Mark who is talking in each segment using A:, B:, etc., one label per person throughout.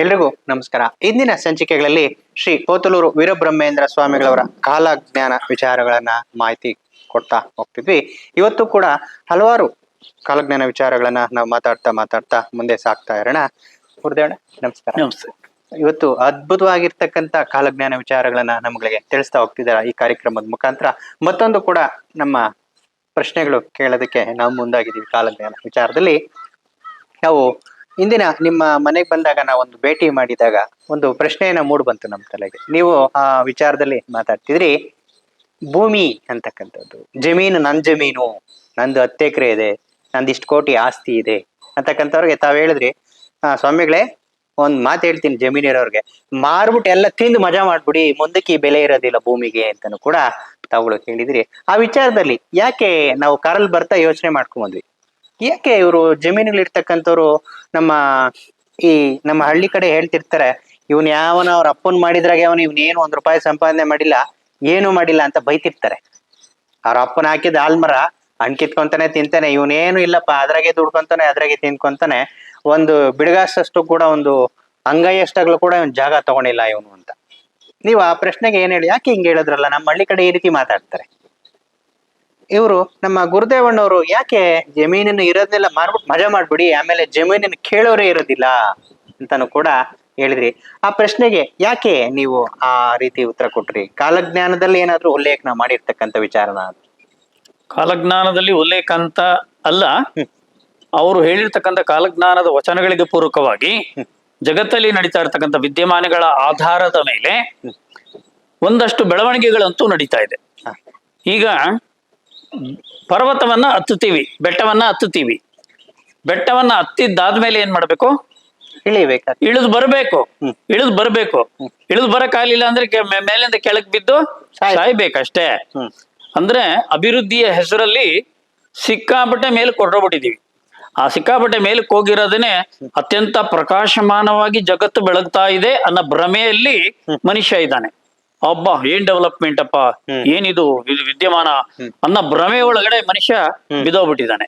A: ಎಲ್ರಿಗೂ ನಮಸ್ಕಾರ. ಇಂದಿನ ಸಂಚಿಕೆಗಳಲ್ಲಿ ಶ್ರೀ ಕೋತಲೂರು ವೀರಬ್ರಹ್ಮೇಂದ್ರ ಸ್ವಾಮಿಗಳವರ ಕಾಲಜ್ಞಾನ ವಿಚಾರಗಳನ್ನ ಮಾಹಿತಿ ಕೊಡ್ತಾ ಹೋಗ್ತಿದ್ವಿ. ಇವತ್ತು ಕೂಡ ಹಲವಾರು ಕಾಲಜ್ಞಾನ ವಿಚಾರಗಳನ್ನ ನಾವು ಮಾತಾಡ್ತಾ ಮಾತಾಡ್ತಾ ಮುಂದೆ ಸಾಕ್ತಾ ಇರೋಣ. ಗುರುದೇವಣ್ಣ ನಮಸ್ಕಾರ.
B: ನಮಸ್ತೆ.
A: ಇವತ್ತು ಅದ್ಭುತವಾಗಿರ್ತಕ್ಕಂಥ ಕಾಲಜ್ಞಾನ ವಿಚಾರಗಳನ್ನ ನಮ್ಗಳಿಗೆ ತಿಳಿಸ್ತಾ ಹೋಗ್ತಿದ್ದಾರೆ ಈ ಕಾರ್ಯಕ್ರಮದ ಮುಖಾಂತರ. ಮತ್ತೊಂದು ಕೂಡ ನಮ್ಮ ಪ್ರಶ್ನೆಗಳು ಕೇಳೋದಕ್ಕೆ ನಾವು ಮುಂದಾಗಿದ್ದೀವಿ ಕಾಲಜ್ಞಾನ ವಿಚಾರದಲ್ಲಿ. ನಾವು ಇಂದಿನ ನಿಮ್ಮ ಮನೆಗೆ ಬಂದಾಗ ನಾವು ಒಂದು ಭೇಟಿ ಮಾಡಿದಾಗ ಒಂದು ಪ್ರಶ್ನೆಯನ್ನ ಮೂಡ್ ಬಂತು ನಮ್ಮ ತಲೆಗೆ. ನೀವು ಆ ವಿಚಾರದಲ್ಲಿ ಮಾತಾಡ್ತಿದ್ರಿ, ಭೂಮಿ ಅಂತಕ್ಕಂಥದ್ದು. ಜಮೀನು ನನ್ ಜಮೀನು, ನಂದು ಹತ್ತು ಎಕರೆ ಇದೆ, ನಂದು ಇಷ್ಟು ಕೋಟಿ ಆಸ್ತಿ ಇದೆ ಅಂತಕ್ಕಂಥವ್ರಿಗೆ ತಾವ್ ಹೇಳಿದ್ರಿ. ಆ ಸ್ವಾಮಿಗಳೇ, ಒಂದ್ ಮಾತು ಹೇಳ್ತೀನಿ ಜಮೀನ್ ಇರೋರ್ಗೆ ಮಾರ್ಬಿಟ್ಟು ಎಲ್ಲ ತಿಂದು ಮಜಾ ಮಾಡ್ಬಿಡಿ, ಮುಂದಕ್ಕೆ ಬೆಲೆ ಇರೋದಿಲ್ಲ ಭೂಮಿಗೆ ಅಂತಾನು ಕೂಡ ತಾವುಗಳು ಹೇಳಿದ್ರಿ. ಆ ವಿಚಾರದಲ್ಲಿ ಯಾಕೆ ನಾವು ಕಾರಲ್ಲಿ ಬರ್ತಾ ಯೋಚನೆ ಮಾಡ್ಕೊಂಬಂದ್ವಿ ಯಾಕೆ ಇವರು ಜಮೀನುಗಳಿರ್ತಕ್ಕಂಥವ್ರು ನಮ್ಮ ಈ ನಮ್ಮ ಹಳ್ಳಿ ಕಡೆ ಹೇಳ್ತಿರ್ತಾರೆ, ಇವನ್ ಯಾವನ ಅವ್ರ ಅಪ್ಪನ್ ಮಾಡಿದ್ರಾಗೆ ಅವನು ಇವನೇನು ಒಂದ್ ರೂಪಾಯಿ ಸಂಪಾದನೆ ಮಾಡಿಲ್ಲ, ಏನು ಮಾಡಿಲ್ಲ ಅಂತ ಬೈತಿರ್ತಾರೆ. ಅವ್ರ ಅಪ್ಪನ ಹಾಕಿದ ಆಲ್ಮರ ಹಣ್ ಕಿತ್ಕೊಂತಾನೆ ತಿಂತಾನೆ, ಇವನೇನು ಇಲ್ಲಪ್ಪ, ಅದ್ರಾಗೆ ದುಡ್ಕೊಂತಾನೆ, ಅದ್ರಾಗೆ ತಿನ್ಕೊಂತಾನೆ ಒಂದು ಬಿಡುಗಾಸಷ್ಟು ಕೂಡ ಒಂದು ಅಂಗೈಯಷ್ಟಾಗ್ಲೂ ಕೂಡ ಇವನ್ ಜಾಗ ತಗೊಂಡಿಲ್ಲ ಇವನು ಅಂತ. ನೀವು ಆ ಪ್ರಶ್ನೆಗೆ ಏನ್ ಹೇಳಿ? ಯಾಕೆ ಹಿಂಗ್ ಹೇಳಿದ್ರಲ್ಲ? ನಮ್ಮ ಹಳ್ಳಿ ಕಡೆ ಈ ರೀತಿ ಮಾತಾಡ್ತಾರೆ. ಇವರು ನಮ್ಮ ಗುರುದೇವಣ್ಣವರು ಯಾಕೆ ಜಮೀನನ್ನು ಇರೋದನ್ನೆಲ್ಲ ಮಾರ್ಬಿಟ್ಟು ಮಜಾ ಮಾಡ್ಬಿಡಿ ಆಮೇಲೆ ಜಮೀನಿನ ಕೇಳೋರೇ ಇರೋದಿಲ್ಲ ಅಂತಾನು ಕೂಡ ಹೇಳಿದ್ರಿ. ಆ ಪ್ರಶ್ನೆಗೆ ಯಾಕೆ ನೀವು ಆ ರೀತಿ ಉತ್ತರ ಕೊಟ್ರಿ? ಕಾಲಜ್ಞಾನದಲ್ಲಿ ಏನಾದ್ರೂ ಉಲ್ಲೇಖನ ಮಾಡಿರ್ತಕ್ಕಂಥ ವಿಚಾರನ?
B: ಕಾಲಜ್ಞಾನದಲ್ಲಿ ಉಲ್ಲೇಖ ಅಂತ ಅಲ್ಲ ಅವರು ಹೇಳಿರ್ತಕ್ಕಂಥ ಕಾಲಜ್ಞಾನದ ವಚನಗಳಿಗೆ ಪೂರಕವಾಗಿ ಜಗತ್ತಲ್ಲಿ ನಡೀತಾ ಇರ್ತಕ್ಕಂಥ ವಿದ್ಯಮಾನಗಳ ಆಧಾರದ ಮೇಲೆ ಒಂದಷ್ಟು ಬೆಳವಣಿಗೆಗಳಂತೂ ನಡೀತಾ ಇದೆ. ಈಗ ಪರ್ವತವನ್ನ ಹತ್ತುತ್ತೀವಿ ಬೆಟ್ಟವನ್ನ ಹತ್ತುತ್ತೀವಿ. ಬೆಟ್ಟವನ್ನ ಹತ್ತಿದ್ದಾದ್ಮೇಲೆ ಏನ್ ಮಾಡ್ಬೇಕು?
A: ಇಳಿಬೇಕು
B: ಇಳಿದು ಬರಬೇಕು. ಇಳಿದು ಬರಬೇಕು. ಇಳಿದು ಬರಕ್ಕಾಗ್ಲಿಲ್ಲ ಅಂದ್ರೆ ಮೇಲಿಂದ ಕೆಳಗ್ ಬಿದ್ದು
A: ಸಾಯ್-
B: ಸಾಯ್ಬೇಕಷ್ಟೇ. ಅಂದ್ರೆ ಅಭಿವೃದ್ಧಿಯ ಹೆಸರಲ್ಲಿ ಸಿಕ್ಕಾಪಟ್ಟೆ ಮೇಲೆ ಕೊಟ್ಟೋಗ್ಬಿಟ್ಟಿದೀವಿ ಆ ಸಿಕ್ಕಾಪಟ್ಟೆ ಮೇಲೆ ಹೋಗಿರೋದನ್ನೇ ಅತ್ಯಂತ ಪ್ರಕಾಶಮಾನವಾಗಿ ಜಗತ್ತು ಬೆಳಗ್ತಾ ಇದೆ ಅನ್ನೋ ಭ್ರಮೆಯಲ್ಲಿ ಮನುಷ್ಯ ಇದ್ದಾನೆ. ಅಬ್ಬ ಏನ್ ಡೆವಲಪ್ಮೆಂಟ್ ಅಪ್ಪ? ಏನಿದು? ಇದು ವಿದ್ಯಮಾನ? ಅನ್ನ ಭ್ರಮೆ ಒಳಗಡೆ ಮನುಷ್ಯ ಬಿದೋಗ್ಬಿಟ್ಟಿದ್ದಾನೆ.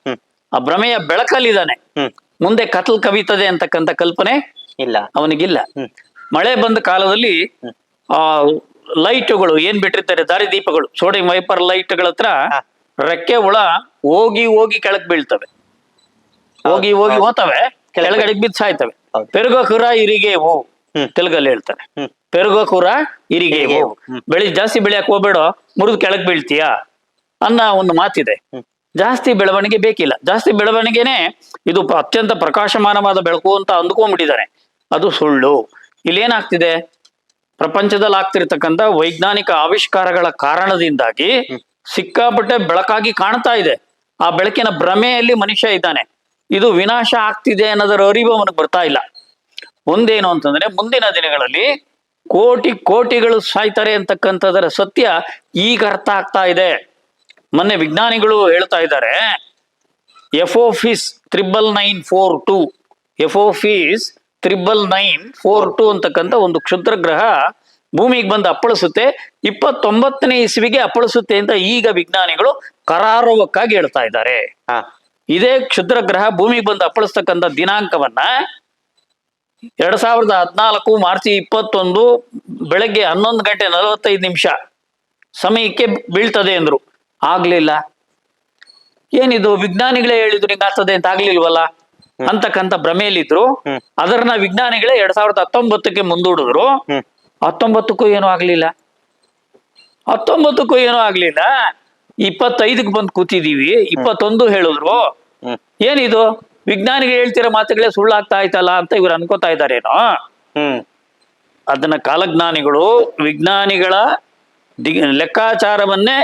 B: ಆ ಭ್ರಮೆಯ ಬೆಳಕಲ್ಲಿದ್ದಾನೆ. ಮುಂದೆ ಕತ್ಲ್ ಕವಿತದೆ ಅಂತಕ್ಕಂತ ಕಲ್ಪನೆ
A: ಇಲ್ಲ.
B: ಅವನಿಗಿಲ್ಲ. ಮಳೆ ಬಂದ ಕಾಲದಲ್ಲಿ ಆ ಲೈಟ್ಗಳು ಏನ್ ಬಿಟ್ಟಿರ್ತಾರೆ? ದಾರಿ ದೀಪಗಳು ಸೋಡಿಯಂ ವೈಪರ್ ಲೈಟ್ಗಳ ಹತ್ರ. ರೆಕ್ಕೆ ಹುಳ ಹೋಗಿ ಹೋಗಿ ಕೆಳಕ್ ಬೀಳ್ತವೆ. ಹೋಗಿ ಹೋಗಿ ಹೋತವೆ ಕೆಳಗಡೆ ಬಿದ್ದು ಸಾಯ್ತವೆ. ಪೆರುಗ ಕುರ ಇರಿಗೆ ಹೋ. ತೆಲುಗಲ್ಲಿ ಹೇಳ್ತಾರೆ. ಪೆರುಗೋ ಕುರ ಇರಿಗೆ ಬೆಳಿ ಜಾಸ್ತಿ ಬೆಳೆಯಕ್ ಹೋಗ್ಬೇಡ ಮುರಿದು ಕೆಳಗ್ ಬೀಳ್ತೀಯಾ? ಅನ್ನ ಒಂದು ಮಾತಿದೆ. ಜಾಸ್ತಿ ಬೆಳವಣಿಗೆ ಬೇಕಿಲ್ಲ. ಜಾಸ್ತಿ ಬೆಳವಣಿಗೆನೆ ಇದು ಅತ್ಯಂತ ಪ್ರಕಾಶಮಾನವಾದ ಬೆಳಕು ಅಂತ ಅಂದ್ಕೊಂಡ್ಬಿಟ್ಟಿದ್ದಾರೆ. ಅದು ಸುಳ್ಳು. ಇಲ್ಲೇನಾಗ್ತಿದೆ? ಪ್ರಪಂಚದಲ್ಲಿ ಆಗ್ತಿರ್ತಕ್ಕಂಥ ವೈಜ್ಞಾನಿಕ ಆವಿಷ್ಕಾರಗಳ ಕಾರಣದಿಂದಾಗಿ ಸಿಕ್ಕಾಪಟ್ಟೆ ಬೆಳಕಾಗಿ ಕಾಣ್ತಾ ಇದೆ. ಆ ಬೆಳಕಿನ ಭ್ರಮೆಯಲ್ಲಿ ಮನುಷ್ಯ ಇದ್ದಾನೆ. ಇದು ವಿನಾಶ ಆಗ್ತಿದೆ ಅನ್ನೋದರ ಅರಿವು ಅವನಿಗೆ ಬರ್ತಾ ಇಲ್ಲ. ಒಂದೇನು ಅಂತಂದ್ರೆ ಮುಂದಿನ ದಿನಗಳಲ್ಲಿ ಕೋಟಿ ಕೋಟಿಗಳು ಸಾಯ್ತಾರೆ ಅಂತಕ್ಕಂಥದರ ಸತ್ಯ ಈಗ ಅರ್ಥ ಆಗ್ತಾ ಇದೆ. ಮೊನ್ನೆ ವಿಜ್ಞಾನಿಗಳು ಹೇಳ್ತಾ ಇದ್ದಾರೆ Apophis triple nine four two Apophis triple nine four two ಅಂತಕ್ಕಂಥ ಒಂದು ಕ್ಷುದ್ರ ಗ್ರಹ ಭೂಮಿಗೆ ಬಂದು ಅಪ್ಪಳಿಸುತ್ತೆ ಇಪ್ಪತ್ತೊಂಬತ್ತನೇ ಇಸ್ವಿಗೆ ಅಪ್ಪಳಿಸುತ್ತೆ ಅಂತ ಈಗ ವಿಜ್ಞಾನಿಗಳು ಕರಾರುವಕ್ಕಾಗಿ ಹೇಳ್ತಾ ಇದ್ದಾರೆ.
A: ಹಾ.
B: ಇದೇ ಕ್ಷುದ್ರ ಗ್ರಹ ಭೂಮಿಗೆ ಬಂದು ಅಪ್ಪಳಿಸ್ತಕ್ಕಂಥ ದಿನಾಂಕವನ್ನ ಎರಡ್ ಸಾವಿರದ ಹದಿನಾಲ್ಕು ಮಾರ್ಚ್ ಇಪ್ಪತ್ತೊಂದು ಬೆಳಗ್ಗೆ ಹನ್ನೊಂದು ಗಂಟೆ ನಲವತ್ತೈದು ನಿಮಿಷ. ಸಮಯಕ್ಕೆ ಬೀಳ್ತದೆ ಅಂದ್ರು ಆಗ್ಲಿಲ್ಲ. ಏನಿದು ವಿಜ್ಞಾನಿಗಳೇ ಹೇಳಿದ್ರು ಹಿಂಗಾಗ್ತದೆ ಅಂತ ಆಗ್ಲಿಲ್ವಲ್ಲ? ಅಂತಕ್ಕಂಥ ಭ್ರಮೆಯಲ್ಲಿದ್ರು. ಅದರನ್ನ ವಿಜ್ಞಾನಿಗಳೇ ಎರಡ್ ಸಾವಿರದ ಹತ್ತೊಂಬತ್ತಕ್ಕೆ ಮುಂದೂಡಿದ್ರು. ಹತ್ತೊಂಬತ್ತಕ್ಕೂ ಏನೂ ಆಗ್ಲಿಲ್ಲ. ಹತ್ತೊಂಬತ್ತಕ್ಕೂ ಏನೂ ಆಗ್ಲಿಲ್ಲ. ಇಪ್ಪತ್ತೈದಕ್ಕೆ ಬಂದು ಕೂತಿದೀವಿ. ಇಪ್ಪತ್ತೊಂದು ಹೇಳಿದ್ರು. ಏನಿದು? ವಿಜ್ಞಾನಿಗಳು ಹೇಳ್ತಿರೋ ಮಾತುಗಳೇ ಸುಳ್ಳಾಗ್ತಾ ಆಯ್ತಲ್ಲ ಅಂತ ಇವ್ರು ಅನ್ಕೋತಾ ಇದ್ದಾರೇನೋ?
A: ಹ್ಮ್.
B: ಅದನ್ನ ಕಾಲಜ್ಞಾನಿಗಳು ವಿಜ್ಞಾನಿಗಳ ಲೆಕ್ಕಾಚಾರವನ್ನೇ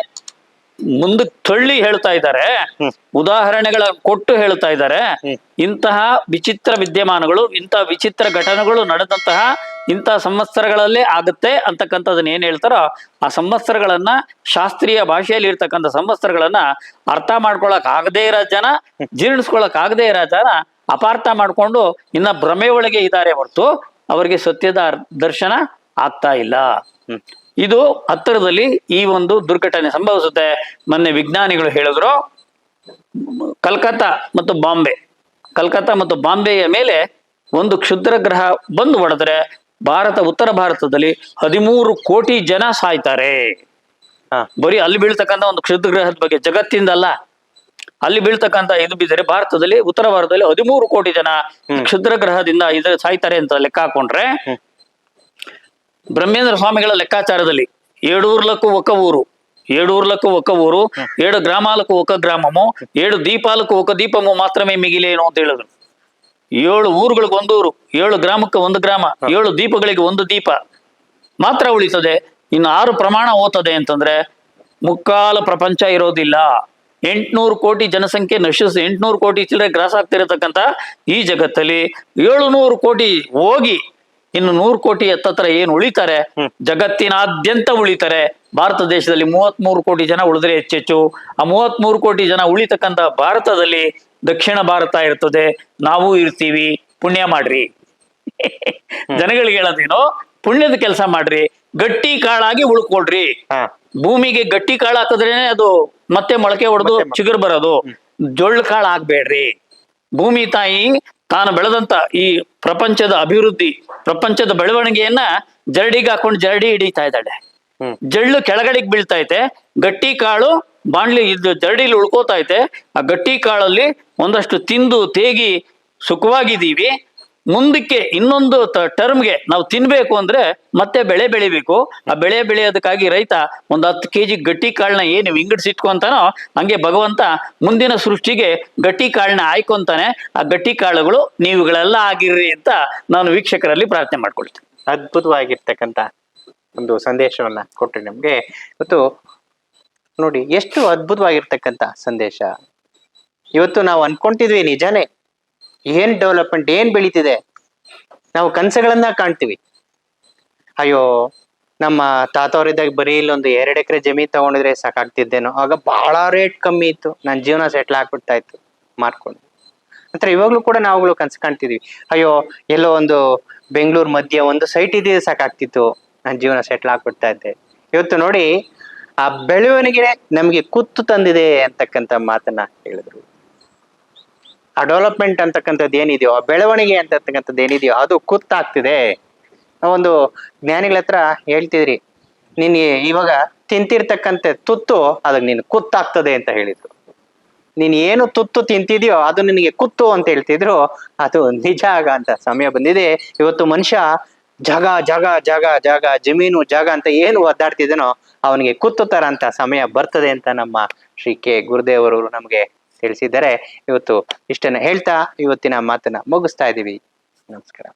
B: ಮುಂದಕ್ಕೆ ತಳ್ಳಿ ಹೇಳ್ತಾ ಇದ್ದಾರೆ. ಉದಾಹರಣೆಗಳ ಕೊಟ್ಟು ಹೇಳ್ತಾ ಇದ್ದಾರೆ. ಇಂತಹ ವಿಚಿತ್ರ ವಿದ್ಯಮಾನಗಳು ಇಂತಹ ವಿಚಿತ್ರ ಘಟನೆಗಳು ನಡೆದಂತಹ ಇಂತಹ ಸಂವತ್ಸರಗಳಲ್ಲೇ ಆಗುತ್ತೆ ಅಂತಕ್ಕಂಥದ್ದನ್ನ ಏನ್ ಹೇಳ್ತಾರೋ, ಆ ಸಂವತ್ಸರಗಳನ್ನ ಶಾಸ್ತ್ರೀಯ ಭಾಷೆಯಲ್ಲಿ ಇರ್ತಕ್ಕಂಥ ಸಂವತ್ಸರಗಳನ್ನ ಅರ್ಥ ಮಾಡ್ಕೊಳಕ್ ಆಗದೇ ಇರೋ ಜನ, ಜೀರ್ಣಿಸ್ಕೊಳಕ್ ಆಗದೇ ಇರೋ ಜನ ಅಪಾರ್ಥ ಮಾಡ್ಕೊಂಡು ಇನ್ನ ಭ್ರಮೆ ಒಳಗೆ ಇದ್ದಾರೆ ಹೊರತು ಅವರಿಗೆ ಸತ್ಯದ ದರ್ಶನ ಆಗ್ತಾ ಇಲ್ಲ. ಇದು ಹತ್ತಿರದಲ್ಲಿ ಈ ಒಂದು ದುರ್ಘಟನೆ ಸಂಭವಿಸುತ್ತೆ. ಮೊನ್ನೆ ವಿಜ್ಞಾನಿಗಳು ಹೇಳಿದ್ರು, ಕಲ್ಕತ್ತಾ ಮತ್ತು ಬಾಂಬೆ, ಕಲ್ಕತ್ತಾ ಮತ್ತು ಬಾಂಬೆಯ ಮೇಲೆ ಒಂದು ಕ್ಷುದ್ರ ಗ್ರಹ ಬಂದು ಹೊಡೆದ್ರೆ ಭಾರತ ಉತ್ತರ ಭಾರತದಲ್ಲಿ ಹದಿಮೂರು ಕೋಟಿ ಜನ ಸಾಯ್ತಾರೆ
A: ಹಾ
B: ಬರೀ ಅಲ್ಲಿ ಬೀಳ್ತಕ್ಕಂಥ ಒಂದು ಕ್ಷುದ್ರ ಗ್ರಹದ ಬಗ್ಗೆ ಜಗತ್ತಿಂದಲ್ಲ ಅಲ್ಲಿ ಬೀಳ್ತಕ್ಕಂಥ ಇದು ಬಿದ್ದರೆ ಭಾರತದಲ್ಲಿ ಉತ್ತರ ಭಾರತದಲ್ಲಿ ಹದಿಮೂರು ಕೋಟಿ ಜನ ಕ್ಷುದ್ರ ಗ್ರಹದಿಂದ ಇದು ಸಾಯ್ತಾರೆ ಅಂತ ಲೆಕ್ಕ ಹಾಕೊಂಡ್ರೆ
A: ಹ್ಮ್.
B: ಬ್ರಹ್ಮೇಂದ್ರ ಸ್ವಾಮಿಗಳ ಲೆಕ್ಕಾಚಾರದಲ್ಲಿ ఏడూర్లకు ఒక ఊరు ఏడూర్లకు ఒక ఊరు ఏడు గ్రామాలకు ఒక గ్రామము ఏడు దీపాలకు ఒక దీపము ಮಾತ್ರಮೇ ಮಿಗಿಲೇನು ಅಂತ ಹೇಳಿದ್ರು ಏಳು ಊರುಗಳಿಗೆ ಒಂದು ಊರು ಏಳು ಗ್ರಾಮಕ್ಕೆ ಒಂದು ಗ್ರಾಮ ಏಳು ದೀಪಗಳಿಗೆ ಒಂದು ದೀಪ ಮಾತ್ರ ಉಳಿತದೆ. ಇನ್ನು ಆರು ಪ್ರಮಾಣ ಓತದೆ ಅಂತಂದ್ರೆ ಮುಕ್ಕಾಲ ಪ್ರಪಂಚ ಇರೋದಿಲ್ಲ. ಎಂಟ್ನೂರು ಕೋಟಿ ಜನಸಂಖ್ಯೆ ನಶಿಸಿ ಎಂಟ್ನೂರು ಕೋಟಿ ಚಿಲ್ಲರೆ ಗ್ರಾಸ ಆಗ್ತಿರತಕ್ಕಂತ ಈ ಜಗತ್ತಲ್ಲಿ ಏಳುನೂರು ಕೋಟಿ ಹೋಗಿ ಇನ್ನು ನೂರು ಕೋಟಿ ಎತ್ತತ್ರ ಏನು ಉಳಿತಾರೆ? ಜಗತ್ತಿನಾದ್ಯಂತ ಉಳಿತಾರೆ. ಭಾರತ ದೇಶದಲ್ಲಿ ಮೂವತ್ಮೂರು ಕೋಟಿ ಜನ ಉಳಿದ್ರೆ ಹೆಚ್ಚೆಚ್ಚು. ಆ ಮೂವತ್ಮೂರು ಕೋಟಿ ಜನ ಉಳಿತಕ್ಕಂತ ಭಾರತದಲ್ಲಿ ದಕ್ಷಿಣ ಭಾರತ ಇರ್ತದೆ ನಾವು ಇರ್ತೀವಿ ಪುಣ್ಯ ಮಾಡ್ರಿ. ಜನಗಳಿಗೆ ಹೇಳೋದೇನು ಪುಣ್ಯದ ಕೆಲಸ ಮಾಡ್ರಿ ಗಟ್ಟಿ ಕಾಳಾಗಿ ಉಳ್ಕೊಳ್ರಿ. ಭೂಮಿಗೆ ಗಟ್ಟಿ ಕಾಳು ಹಾಕಿದ್ರೇನೆ ಅದು ಮತ್ತೆ ಮೊಳಕೆ ಹೊಡೆದು ಚಿಗುರ್ ಬರೋದು. ಜೊಳ್ಳು ಕಾಳು ಹಾಕ್ಬೇಡ್ರಿ ಭೂಮಿ ತಾಯಿ ತಾನು ಬೆಳೆದಂತ ಈ ಪ್ರಪಂಚದ ಅಭಿವೃದ್ಧಿ ಪ್ರಪಂಚದ ಬೆಳವಣಿಗೆಯನ್ನ ಜರಡಿಗೆ ಹಾಕೊಂಡು ಜರಡಿ ಹಿಡಿತಾ ಇದ್ದಾಳೆ. ಜಳ್ಳು ಕೆಳಗಡೆಗೆ ಬೀಳ್ತೈತೆ ಗಟ್ಟಿ ಕಾಳು ಬಾಣ್ಲಿ ಇದು ಜರಡಿಲಿ ಉಳ್ಕೋತೈತೆ ಆ ಗಟ್ಟಿ ಕಾಳಲ್ಲಿ ಒಂದಷ್ಟು ತಿಂದು ತೇಗಿ ಸುಖವಾಗಿದ್ದೀವಿ. ಮುಂದಕ್ಕೆ ಇನ್ನೊಂದು ಟರ್ಮ್ಗೆ ನಾವು ತಿನ್ಬೇಕು ಅಂದ್ರೆ ಮತ್ತೆ ಬೆಳೆ ಬೆಳಿಬೇಕು. ಆ ಬೆಳೆ ಬೆಳೆಯೋದಕ್ಕಾಗಿ ರೈತ ಒಂದು ಹತ್ತು ಕೆ ಜಿ ಗಟ್ಟಿ ಕಾಳನ್ನ ಏನು ವಿಂಗಡಿಸಿಟ್ಕೊಂತಾನೋ ಹಂಗೆ ಭಗವಂತ ಮುಂದಿನ ಸೃಷ್ಟಿಗೆ ಗಟ್ಟಿ ಕಾಳನ್ನ ಆಯ್ಕೊಂತಾನೆ ಆ ಗಟ್ಟಿ ಕಾಳುಗಳು ನೀವುಗಳೆಲ್ಲ ಆಗಿರ್ರಿ ಅಂತ ನಾನು ವೀಕ್ಷಕರಲ್ಲಿ ಪ್ರಾರ್ಥನೆ ಮಾಡ್ಕೊಳ್ತೀನಿ.
A: ಅದ್ಭುತವಾಗಿರ್ತಕ್ಕಂಥ ಒಂದು ಸಂದೇಶವನ್ನ ಕೊಟ್ಟು ನಮ್ಗೆ. ಇವತ್ತು ನೋಡಿ, ಎಷ್ಟು ಅದ್ಭುತವಾಗಿರ್ತಕ್ಕಂಥ ಸಂದೇಶ. ಇವತ್ತು ನಾವು ಅನ್ಕೊಂತಿದ್ವಿ ನಿಜಾನೇ, ಏನ್ ಡೆವಲಪ್ಮೆಂಟ್ ಏನ್ ಬೆಳೀತಿದೆ? ನಾವು ಕನಸುಗಳನ್ನ ಕಾಣ್ತೀವಿ. ಅಯ್ಯೋ, ನಮ್ಮ ತಾತವರಿದ್ದಾಗ ಬರೀ ಇಲ್ಲೊಂದು ಎರಡು ಎಕರೆ ಜಮೀನು ತಗೊಂಡಿದ್ರೆ ಸಾಕಾಗ್ತಿದ್ದೇನೋ. ಆಗ ಬಹಳ ರೇಟ್ ಕಮ್ಮಿ ಇತ್ತು. ನನ್ನ ಜೀವನ ಸೆಟ್ಲ್ ಆಗ್ಬಿಡ್ತಾ ಇತ್ತು ಮಾರ್ಕೊಂಡು ನಂತರ ಇವಾಗ್ಲೂ ಕೂಡ ನಾವುಗಳು ಕನ್ಸು ಕಾಣ್ತಿದ್ವಿ. ಅಯ್ಯೋ, ಎಲ್ಲೋ ಒಂದು ಬೆಂಗಳೂರು ಮಧ್ಯೆ ಒಂದು ಸೈಟ್ ಇದೆಯೇ ಸಾಕಾಗ್ತಿತ್ತು. ನನ್ನ ಜೀವನ ಸೆಟ್ಲ್ ಆಗ್ಬಿಡ್ತಾ ಇದ್ದೆ. ಇವತ್ತು ನೋಡಿ ಆ ಬೆಳವಣಿಗೆ ನಮಗೆ ಕುತ್ತು ತಂದಿದೆ ಅಂತಕ್ಕಂಥ ಮಾತನ್ನ ಹೇಳಿದ್ರು. ಆ ಡೆವಲಪ್ಮೆಂಟ್ ಅಂತಕ್ಕಂಥದ್ದು ಏನಿದೆಯೋ, ಆ ಬೆಳವಣಿಗೆ ಅಂತಕ್ಕಂಥದ್ದು ಏನಿದೆಯೋ, ಅದು ಕುತ್ತಾಗ್ತಿದೆ. ಒಂದು ಜ್ಞಾನಿಗಳ ಹತ್ರ ಹೇಳ್ತಿದ್ರಿ ನಿನ್ಗೆ ಇವಾಗ ತಿಂತಿರ್ತಕ್ಕಂಥ ತುತ್ತು ಅದಕ್ಕೆ ನೀನು ಕುತ್ತಾಗ್ತದೆ ಅಂತ ಹೇಳಿದ್ರು. ನೀನ್ ಏನು ತುತ್ತು ತಿಂತಿದ್ಯೋ ಅದು ನಿನಗೆ ಕುತ್ತು ಅಂತ ಹೇಳ್ತಿದ್ರು. ಅದು ನಿಜ ಆಗ ಅಂತ ಸಮಯ ಬಂದಿದೆ. ಇವತ್ತು ಮನುಷ್ಯ ಜಾಗ ಜಾಗ ಜಾಗ ಜಾಗ, ಜಮೀನು, ಜಾಗ ಅಂತ ಏನು ಒದ್ದಾಡ್ತಿದ್ದೇನೋ ಅವನಿಗೆ ತರ ಅಂತ ಸಮಯ ಬರ್ತದೆ ಅಂತ ನಮ್ಮ ಶ್ರೀ ಕೆ. ಗುರುದೇವರು ನಮಗೆ ತಿಳಿಸಿದ್ದಾರೆ. ಇವತ್ತು ಇಷ್ಟನ್ನ ಹೇಳ್ತಾ ಇವತ್ತಿನ ಮಾತನ್ನ ಮುಗಿಸ್ತಾ ಇದೀವಿ ನಮಸ್ಕಾರ.